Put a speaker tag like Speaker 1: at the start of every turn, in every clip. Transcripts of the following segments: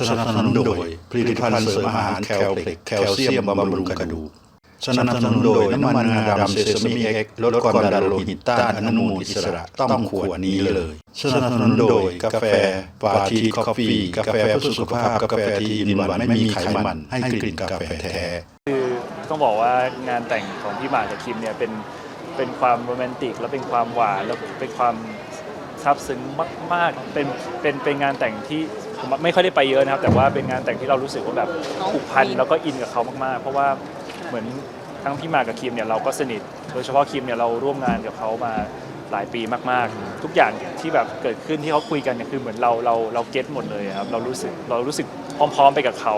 Speaker 1: สนับสนุนโดยผลิตภัณฑ์เสริมอาหารแคลเพล็กแคลเซียมบำรุงกระดูกสนับสนุนโดยน้ำมันงาดำเซซามิเอ็กลดความดันโลหิตต้านอนุมูลอิสระต้องขวดนี้เลย สนับสนุนโดยกาแฟปาทีคอฟฟี่กาแฟเพื่อสุขภาพกาแฟที่อินวันไม่มีไขมันให้กลิ่นกาแฟแท้
Speaker 2: คือต้องบอกว่างานแต่งของพี่หมากกับคิมเนี่ยเป็นเป็นความโรแมนติก และเป็นความหวานแล้วเป็นความซาบซึ้งมาก ๆ เป็นเป็นเป็นงานแต่งที่ ผมไม่ค่อยได้ไปเยอะนะครับ แต่ว่าเป็นงานแต่งที่เรารู้สึกว่าแบบผูกพันแล้วก็อินกับเขามากๆ เพราะว่าเหมือนทั้งพี่หมากกับคิมเนี่ยเราก็สนิท โดยเฉพาะคิมเนี่ยเราร่วมงานกับเขามาหลายปีมากๆ ทุกอย่างที่แบบเกิดขึ้นที่เขาคุยกันเนี่ยคือเหมือนเราเราเราเก็ตหมดเลยครับเรารู้สึกเรารู้สึกพร้อมๆไปกับเขา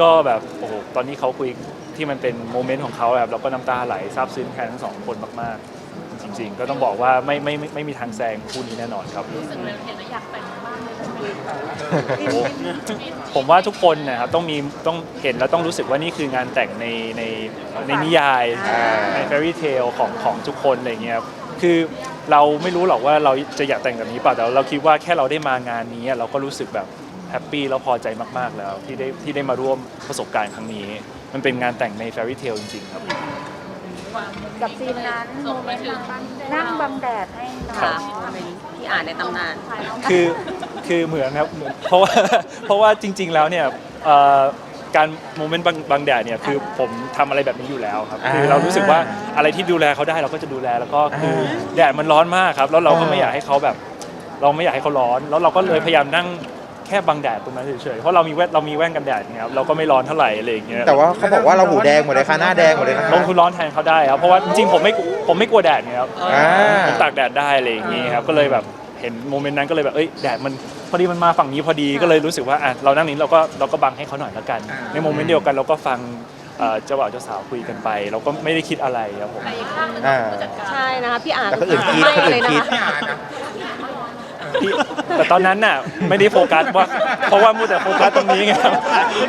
Speaker 2: ก็แบบโอ้โหตอนนี้เขาคุยที่มันเป็นโมเมนต์ของเขาแบบเราก็น้ำตาไหลซาบซึ้งแทนทั้งสองคนมากๆ จริง ๆ ก็ต้องบอกว่าไม่ไม่ไม่ไม่มีทางแซงคู่นี้แน่นอนครับ
Speaker 3: รู้สึกเลยเห็นแล้วอยากแต่ง
Speaker 2: โอ้โหผมว่าทุกคนนะครับต้องมีต้องเห็นแล้วต้องรู้สึกว่านี่คืองานแต่งในในในนิยายในแฟรี่เทลของของทุกคนอะไรเงี้ยครับคือเราไม่รู้หรอกว่าเราจะอยากแต่งแบบนี้เปล่าแต่เราคิดว่าแค่เราได้มางานนี้เราก็รู้สึกแบบแฮปปี้แล้วพอใจมากๆแล้วที่ได้ที่ได้มาร่วมประสบการณ์ครั้งนี้ มันเป็นงานแต่งในแฟรี่เทลจริงๆครับ
Speaker 4: กับซีนนั้นโมเมนต์นั้นนั่งบังแดดให้น้อ
Speaker 2: ครั
Speaker 4: ง
Speaker 2: บ
Speaker 4: อะไรอย่างเงี้ย
Speaker 3: ที่อ่านในตำนาน
Speaker 2: คือ คือเหมือนครับเหมือนเพราะว่า เพราะว่าจริง ๆ แล้วเนี่ยเอ่อการโมเมนต์บางบางแดดเนี่ยคือผมทำอะไรแบบนี้อยู่แล้วครับคือเรารู้สึกว่าอะไรที่ดูแลเขาได้เราก็จะดูแลแล้วก็คือแดดมันร้อนมากครับ แล้วเราก็ไม่อยากให้เขาแบบ เราไม่อยากให้เขาร้อน แล้วเราก็เลยพยายามนั่งแค่บังแดดตรงนั้นเฉยๆเพราะเรามีแว่นเรามีแว่นกันแดดเนี่ยครับเราก็ไม่ร้อนเท่าไหร่อะไรอย่างเงี้ย
Speaker 5: แต่ว่าเขาบอกว่าเราหูแดงหมดเลยค่ะหน้าแดงหมดเลยนะ
Speaker 2: ลงทุนร้อนแทนเขาได้ครับเพราะว่าจริงๆผมไม่ผมไม่กลัวแดดไงครับ
Speaker 5: อ่า
Speaker 2: ผมตากแดดได้อะไรอย่างงี้ครับก็เลยแบบเห็นโมเมนต์นั้นก็เลยแบบเอ้ยแดดมัน พอดีมันมาฝั่งนี้พอดีก็เลยรู้สึกว่าอะเรานั่งนี้เราก็เราก็บังให้เขาหน่อยละกัน ในโมเมนต์เดียวกันเราก็ฟังเอ่อเจ้าบ่าวเจ้าสาวคุยกันไป เราก็ไม่ได้คิดอะไรครับผม
Speaker 3: แต่อีกข้างหนึง
Speaker 5: อ่า
Speaker 3: ผู้จัดการ
Speaker 4: ใช่นะคะพี่อ่าน
Speaker 5: แต่คนอื่นคิด
Speaker 4: ไม่
Speaker 5: คนอื่
Speaker 4: เลย
Speaker 5: น
Speaker 4: นะ
Speaker 5: คิด
Speaker 4: คะ
Speaker 2: พี่แต่ตอนนั้นน่ะไม่ได้โฟกัสว่าเพราะว่ามัวแต่โฟกัสตรงนี้ไงครับ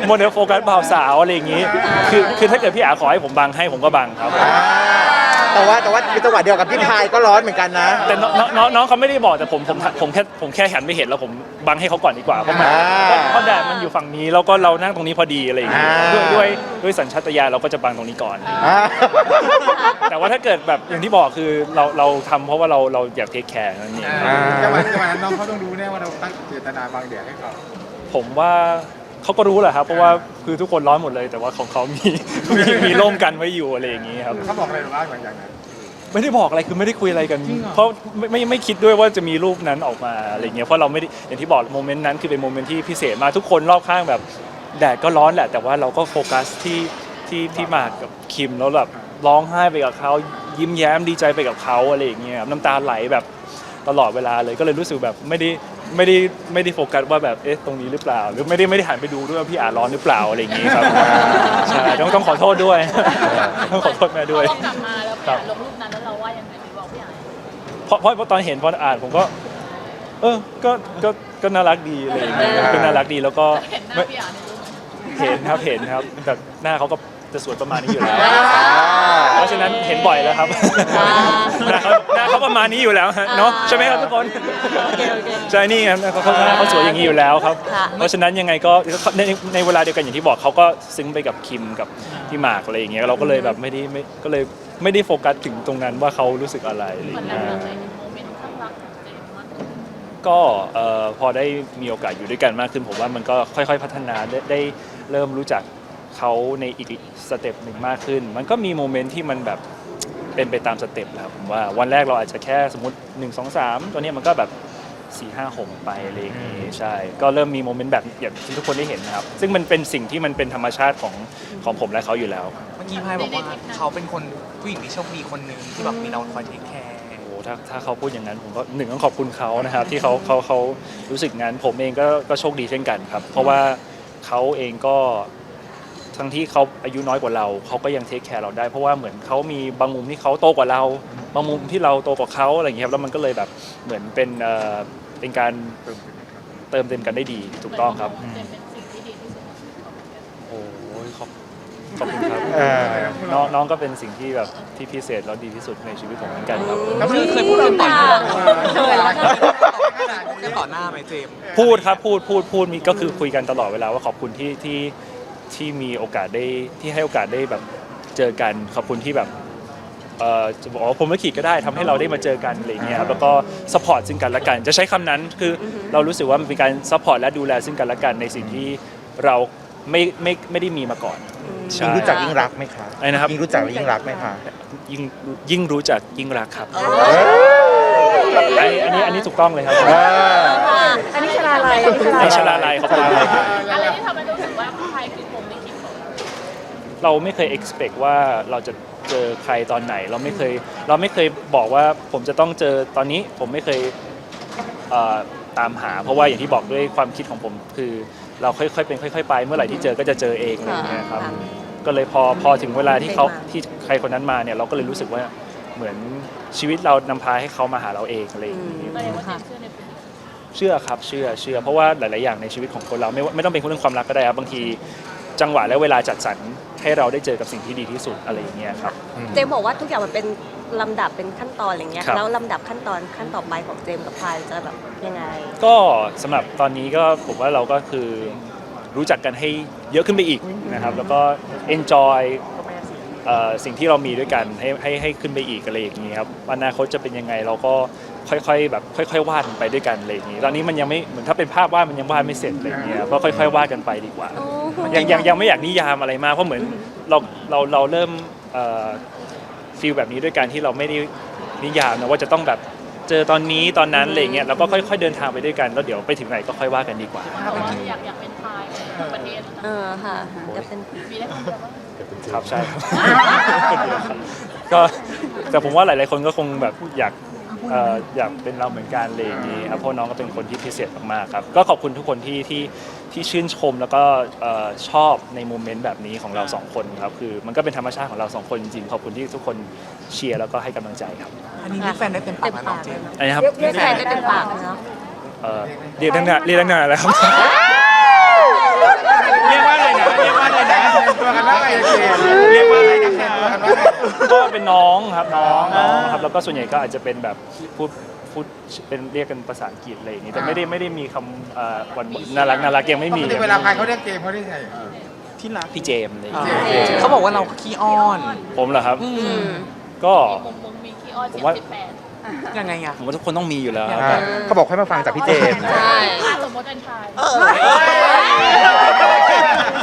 Speaker 2: มัวแต่โฟกัสบ่าวสาวอะไรอย่างงี้ คือคือถ้าเกิดพี่อาขอให้ผมบังให้ผมก็บังครับ
Speaker 5: อ่า แต่ว่าแต่ว่าในจังหวะเดียวกับพี่พายก็ร้อนเหมือนกันนะ
Speaker 2: แต่น้องน้องน้องเขาไม่ได้บอกแต่ผมผมผมแค่ผมแค่หันไม่เห็นแล้วผมบังให้เขาก่อนดีกว่าเพราะมัน
Speaker 5: อ่า
Speaker 2: เพราะเพราะแดดมันอยู่ฝั่งนี้แล้วก็เรานั่งตรงนี้พอดีอะไรอย่างเงี้ย
Speaker 5: อ่า
Speaker 2: ด้วยด้วยด้วยสัญชาตญาณเราก็จะบังตรงนี้ก่อน
Speaker 5: อ่า
Speaker 2: แต่ว่าถ้าเกิดแบบอย่างที่บอกคือเราเราทำเพราะว่าเราเราอยากเทคแคร์นั่นเอง
Speaker 5: อ่า
Speaker 6: จังหวะจังหวะนั้นน้องเขาต้องรู้แน่ว่าเราตั้งเจตนาบางอย่างให้เขา
Speaker 2: ผมว่า เขาก็รู้แหละครับเพราะว่าคือทุกคนร้อนหมดเลย แต่ว่าของเขามีมีมีร่มกันไว้อยู่อะไรอย่างงี้ครับ
Speaker 6: เขาบอกอะไรหรือบ้างหลังจากนั้น
Speaker 2: ไม่ได้บอกอะไรคือไม่ได้คุยอะไรกัน
Speaker 6: จริงเหรอ
Speaker 2: เพราะไม่ไม่ไม่คิดด้วยว่าจะมีรูปนั้นออกมาอะไรเงี้ยเพราะเราไม่ได้อย่างที่บอกโมเมนต์นั้นคือเป็นโมเมนต์ที่พิเศษมากทุกคนรอบข้างแบบแดดก็ร้อนแหละ แต่ว่าเราก็โฟกัสที่ที่ที่หมากกับคิมแล้วแบบร้องไห้ไปกับเขายิ้มแย้มดีใจไปกับเขาอะไรอย่างเงี้ยครับน้ำตาไหลแบบตลอดเวลาเลยก็เลยรู้สึกแบบไม่ได้ ไม่ได้ไม่ได้โฟกัสว่าแบบเอ๊ะตรงนี้หรือเปล่า หรือไม่ได้ไม่ได้หันไปดูด้วยว่าพี่อาร้อนหรือเปล่าอะไรอย่างงี้ครับใช่ต้องต้องขอโทษด้วย ต้องขอโทษแม่ด้วย
Speaker 3: พอกลับมาแล้วพี่อ่านลงรูปนั้นแล้วเราว่ายังไงหรือบอกพี่อ่าน
Speaker 2: เพราะเพราะเพราะตอนเห็นพออ่านผมก็ เออก็ก็ก็น่ารักดีอะไรอย่างเงี้ยก็น่ารักดีแล้วก็
Speaker 3: เห็นหน้า
Speaker 2: ไม่
Speaker 3: พี่อ่านในรูป
Speaker 2: เห็นครับเห็นครับแต่หน้าเขาก็ จะสวยประมาณนี้อยู่แล้ว เพราะฉะนั้นเห็นบ่อยแล้วครับหน้าเขาหน้าเขาประมาณนี้อยู่แล้วฮะเนาะใช่ไหมครับทุกคนใช่นี่ครับเขาเขาหน้าเขาสวยอย่างนี้อยู่แล้วครับ
Speaker 4: ค่ะ
Speaker 2: เพราะฉะนั้นยังไงก็ในในเวลาเดียวกันอย่างที่บอกเขาก็ซึ้งไปกับคิมกับพี่หมากอะไรอย่างเงี้ยเราก็เลยแบบไม่ได้ไม่ก็เลยไม่ได้โฟกัสถึงตรงนั้นว่าเขารู้สึกอะไรอะไรอ
Speaker 3: เหมื
Speaker 2: ย่า
Speaker 3: อน
Speaker 2: ง
Speaker 3: เรา
Speaker 2: เงี้ย
Speaker 3: เคยเห็นโมเมนต์ข้างรักของเจมส์มากขึ้น
Speaker 2: ก็เอ่อพอได้มีโอกาสอยู่ด้วยกันมากขึ้นผมว่ามันก็ค่อย ๆ พัฒนาได้ได้เริ่มรู้จัก เขาในอีกสเต็ปหนึ่งมากขึ้น มันก็มีโมเมนต์ที่มันแบบเป็นไปตามสเต็ปแหละครับผมว่าวันแรกเราอาจจะแค่สมมติ 1 2 3 ตัวเนี้ยมันก็แบบ4 5 6ไปอะไรอย่างงี้ใช่ ก็เริ่มมีโมเมนต์แบบอย่างที่ทุกคนได้เห็นนะครับ ซึ่งมันเป็นสิ่งที่มันเป็นธรรมชาติของของผมและเขาอยู่แล้ว
Speaker 7: เมื่อกี้พายบอกว่าเขาเป็นคนผู้หญิงที่โชคดีคนหนึ่งที่แบบมีเราคอยเทคแคร์
Speaker 2: โอ้โหถ้าถ้าเขาพูดอย่างนั้นผมก็หนึ่งต้องขอบคุณเขานะครับ ที่เขาเขาเขารู้สึกงั้นผมเองก็ก็โชคดีเช่นกันครับ เพราะว่าเขาเองก็ ทั้งที่เขาอายุน้อยกว่าเรา เขาก็ยังเทคแคร์เราได้ เพราะว่าเหมือนเขามีบางมุมที่เขาโตกว่าเรา บางมุมที่เราโตกว่าเขาอะไรอย่างเงี้ยครับแล้วมันก็เลยแบบเหมือนเป็นเอ่อเป็นการเติมเต็มกันได้ดีถูกต้องครับ
Speaker 3: เจมส์เป็นสิ่งที่ดีที่สุดของเจมส์
Speaker 2: โอ้ยขอบขอบคุณครับ
Speaker 5: เออ
Speaker 2: น้องน้องก็เป็นสิ่งที่แบบที่พิเศษแล้วดีที่สุดในชีวิตผมเหมือนกันครับ
Speaker 7: แล้วเคยพูดกันบ่อยมาก
Speaker 6: เวลา
Speaker 7: แค่ต่อหน้าไหมเจมส์
Speaker 2: พูดครับพูดพูดพูดมีก็คือคุยกันตลอดเวลาว่าขอบคุณที่ที่ ที่มีโอกาสได้ที่ให้โอกาสได้แบบเจอกันขอบคุณที่แบบเอ่อจะบอกว่าผมไม่ขีดก็ได้ทำให้เราได้มาเจอกันอะไรอย่างเงี้ยครับแล้วก็สปอร์ตซึ่งกันและกัน จะใช้คำนั้นคืออเรารู้สึกว่ามันเป็นการสปอร์ตและดูแลซึ่งกันและกันในสิ่งที่เราไม่ไม่ไม่ได้มีมาก่อน ใช่
Speaker 5: ยิ่งรู้จักยิ่งรักไหมคะ
Speaker 2: อะไรนะครับ
Speaker 5: ยิ่งรู้จักยิ่งรักไหมคะ
Speaker 2: ยิ่งยิ่งรู้จักยิ่งรักครับอันนี้อันนี้อันนี้ถูกต้องเลยครับ
Speaker 4: อันนี้ชลาลัย
Speaker 2: ในชลาลัยขอบคุณครับ
Speaker 3: อะไรที่ทำให้รู้สึก เรา
Speaker 2: ไม่เคย expect ว่าเราจะเจอใครตอนไหน เราไม่เคยเราไม่เคยบอกว่าผมจะต้องเจอตอนนี้ผมไม่เคยเอ่อตามหา เพราะว่าอย่างที่บอกด้วยความคิดของผม คือเราค่อยๆเป็นค่อยๆไป เมื่อไหร่ที่เจอก็จะเจอเองอะไรอย่างเงี้ยครับ ก็เลยพอพอถึงเวลาที่เขาที่ใครคนนั้นมาเนี่ยเราก็เลยรู้สึกว่าเหมือนชีวิตเรานำพาให้เขามาหาเราเองอะไรอย่างเงี้ย
Speaker 3: แสดงว่าเจมส์เชื่อในผม
Speaker 2: เชื่อครับเชื่อเชื่อเพราะว่าหลาย ๆ อย่างในชีวิตของคนเราไม่ว่าไม่ต้องเป็นเรื่องความรักก็ได้ครับบางทีจังหวะและเวลาจัดสรร ให้เราได้เจอกับสิ่งที่ดีที่สุดอะไรอย่างเงี้ยครับ
Speaker 8: เจมส์บอกว่าทุกอย่างมันเป็นลำดับเป็นขั้นตอนอะไรเงี้ย
Speaker 2: ครับ
Speaker 8: แล้วลำดับขั้นตอนขั้นต่อไปของเจมส์กับพายจะแบบยังไง
Speaker 2: ก็สำหรับตอนนี้ก็ผมว่าเราก็คือรู้จักกันให้เยอะขึ้นไปอีกนะครับ แล้วก็ enjoy เอ่อสิ่งที่เรามีด้วยกันให้ให้ให้ขึ้นไปอีกอะไรอย่างนี้ครับอนาคตจะเป็นยังไงเราก็ ค่อยๆแบบค่อย ๆ วาดมันไปด้วยกันอะไรอย่างนี้ตอนนี้มันยังไม่เหมือนถ้าเป็นภาพวาดมันยังวาดไม่เสร็จอะไรอย่างเงี้ยก็ค่อยๆวาดกันไปดีกว่ายังยังยังไม่อยากนิยามอะไรมากเพราะเหมือนเราเราเราเริ่มฟีลแบบนี้ด้วยการที่เราไม่ได้นิยามนะว่าจะต้องแบบเจอตอนนี้ตอนนั้นอะไรอย่างเงี้ยเราก็ค่อยๆเดินทางไปด้วยกันแล้วเดี๋ยวไปถึงไหนก็ค่อยว่ากันดีกว่า
Speaker 3: เพราะว่าอยากอยากเป็นพายของประเทศ
Speaker 8: เออค่ะจะเป็น
Speaker 3: มีได้คนเดียวว่า
Speaker 2: ครับใช่ครับก็แต่ผมว่าหลายๆคนก็คงแบบอยาก เอ่ออยากเป็นเราเหมือนกันอะไรอย่างนี้ครับเพราะน้องก็เป็นคนที่พิเศษมากๆครับก็ขอบคุณทุกคนที่ที่ที่ชื่นชมแล้วก็เอ่อชอบในโมเมนต์แบบนี้ของเราสองคนครับคือมันก็เป็นธรรมชาติของเราสองคนจริงๆขอบคุณที่ทุกคนเชียร์แล้วก็ให้กำลังใจครับ
Speaker 7: อันนี้เรียกแฟนได้เต็มปากแล้วน้องเจมส์
Speaker 2: อะไรนะครับ
Speaker 8: เรียกแฟนได้เต็มปากเลยเนาะ
Speaker 2: เอ่อเรียกตั้งนานเรียกตั้งนานแล้วครับ เรียกว่า เป็นน้องครับน้องน้องครับแล้วก็ส่วนใหญ่ก็อาจจะเป็นแบบพูดพูดเป็นเรียกกันภาษาอังกฤษอะไรอย่างนี้แต่ไม่ได้ไม่ได้มีคำเอ่อวันน่ารักน่ารักยังไม่
Speaker 6: ป
Speaker 2: มี
Speaker 6: กติเวลาใครเขาเรียกเจมส์เขาเรียกไง
Speaker 7: ที่รัก
Speaker 2: พี่เจมส์อะไรอย่าง
Speaker 7: อ่า
Speaker 2: เงี้ย
Speaker 7: เขาบอกว่าเราขี้อ้อน
Speaker 2: ผมเหรอครับ
Speaker 7: อืม
Speaker 2: ก็
Speaker 3: มุมมุมมีขี้อ้อน
Speaker 2: ผ
Speaker 3: เจ็
Speaker 2: ม
Speaker 3: ด
Speaker 2: ว่า
Speaker 3: สิบแปด
Speaker 7: ยังไงอะ
Speaker 2: ผมว่าทุกคนต้องมีอยู่แล้ว
Speaker 5: อ่าเขาบอกให้มาฟังจากพี่เจมส์
Speaker 8: ใช่
Speaker 3: ถ้าสมมติเป็นพาย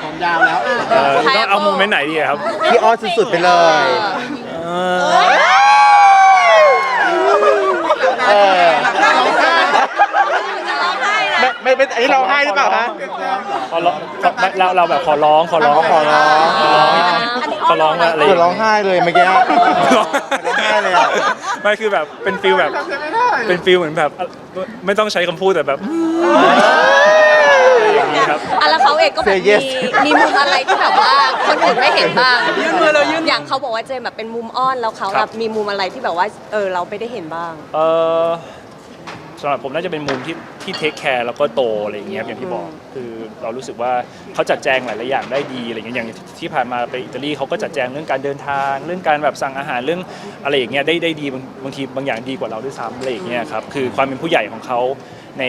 Speaker 6: ผมยาวแล้ว
Speaker 2: เออต้องเอาโมเมนต์ไหนดีอะครับ
Speaker 5: พี่อ้อนสุดๆไปเลย
Speaker 2: เออ
Speaker 5: เออไม่ไม่เป็นอันนี้เราให้หรือเปล่าคะ
Speaker 2: ขอร้องขอเราเราแบบขอร้องขอร้องขอร้องขอร้องขอร้องว่าอะไร
Speaker 5: เกิดร้องไห้เลยเมื่อกี้ ร้องไห้เลยอะ
Speaker 2: ไม่คือแบบเป็นฟิลแบบ
Speaker 6: จำไม่ได้
Speaker 2: เป็นฟิลเหมือนแบบ ไม่ต้องใช้คำพูดแต่แบบอย่างนี้ครับ
Speaker 8: อะแล้วเขาเองก็แบบ
Speaker 5: Say
Speaker 8: มี
Speaker 5: yes
Speaker 8: มีมุมอะไรที่แบบว่าคนอื่นไม่เห็นบ้างยื่นมือเรายื่น อย่างเขาบอกว่าเจมส์แบบเป็นมุมอ้อนแล้วเขา
Speaker 2: ค
Speaker 8: แบ
Speaker 2: รั
Speaker 8: บบ มีมุมอะไรที่แบบว่าเออเราไม่ได้เห็นบ้าง
Speaker 2: เออสำหรับผมน่าจะเป็นมุมที่ที่เทคแคร์แล้วก็โตอะไรอย่างเงี้ยครับอย่างที่บอกคือเรารู้สึกว่าเขาจัดแจงหลาย ๆ อย่างได้ดีอะไรอย่างเงี้ยอย่างที่ผ่านมาไปอิตาลีเขาก็จัดแจงเรื่องการเดินทาง เรื่องการแบบสั่งอาหารเรื่องอะไรอย่างเงี้ยได้ได้ดีบางบางทีบางอย่างดีกว่าเราด้วยซ้ำอะไรอย่างเงี้ยครับคือความเป็นผู้ใหญ่ของเขา ใน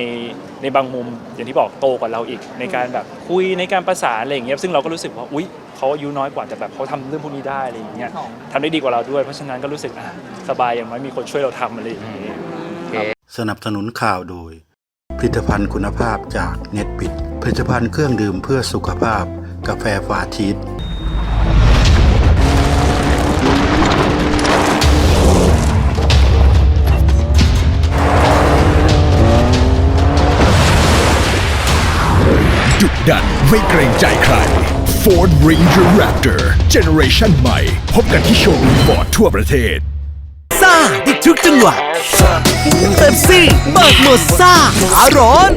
Speaker 2: ในบางมุมอย่างที่บอกโตกว่าเราอีก ในการแบบคุยในการประสานอะไรอย่างเงี้ยซึ่งเราก็รู้สึกว่าอุ๊ยเขาอายุน้อยกว่าแต่แบบเขาทำเรื่องพวกนี้ได้อะไรอย่างเงี้ยทำได้ดีกว่าเราด้วย เพราะฉะนั้นก็รู้สึกอะสบายอย่างน้อยมีคนช่วยเราทำอะไรอย่างเงี้ย
Speaker 1: สนับสนุนข่าวโดย ผลิตภัณฑ์คุณภาพจากเน็ตบิดผลิตภัณฑ์เครื่องดื่มเพื่อสุขภาพ กาแฟฟาชีส
Speaker 9: ดันไม่เกรงใจใคร Ford Ranger Raptor Generation ใหม่ พบกันที่โชว์รูมฟอร์ดทั่วประเทศ
Speaker 10: ซ่าดิทุกจังหวะเต็มซี่เบิกหมดซ่าอารอน